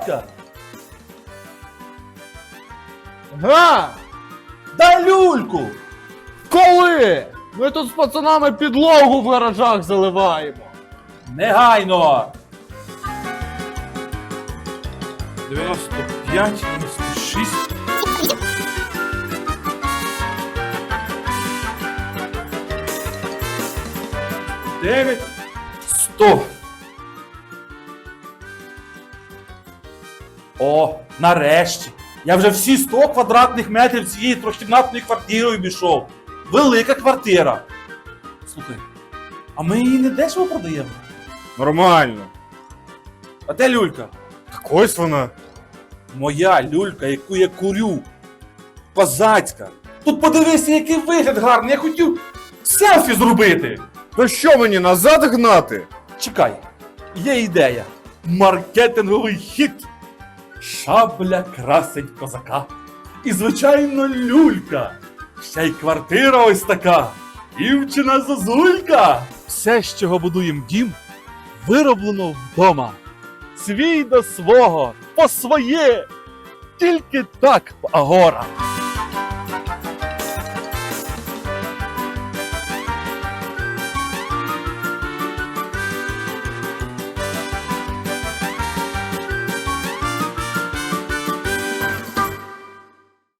Володька! Га! Дай люльку! Коли? Ми тут з пацанами підлогу в гаражах заливаємо. Негайно! 95, 96. Дев'ять, сто. О, нарешті! Я вже всі 100 квадратних метрів цієї трьохкімнатної квартири обійшов. Велика квартира. Слухай, а ми її не дешево продаємо. Нормально. А де люлька? Так ось вона. Моя люлька, яку я курю. Козацька. Тут подивися, який вигляд гарний. Я хотів селфі зробити. То що мені назад гнати? Чекай, є ідея. Маркетинговий хід. Шабля красить козака. І, звичайно, люлька. Ще й квартира ось така. Дівчина зозулька. Все, з чого будуємо дім, вироблено вдома. Свій до свого, по своє. Тільки так, Агора.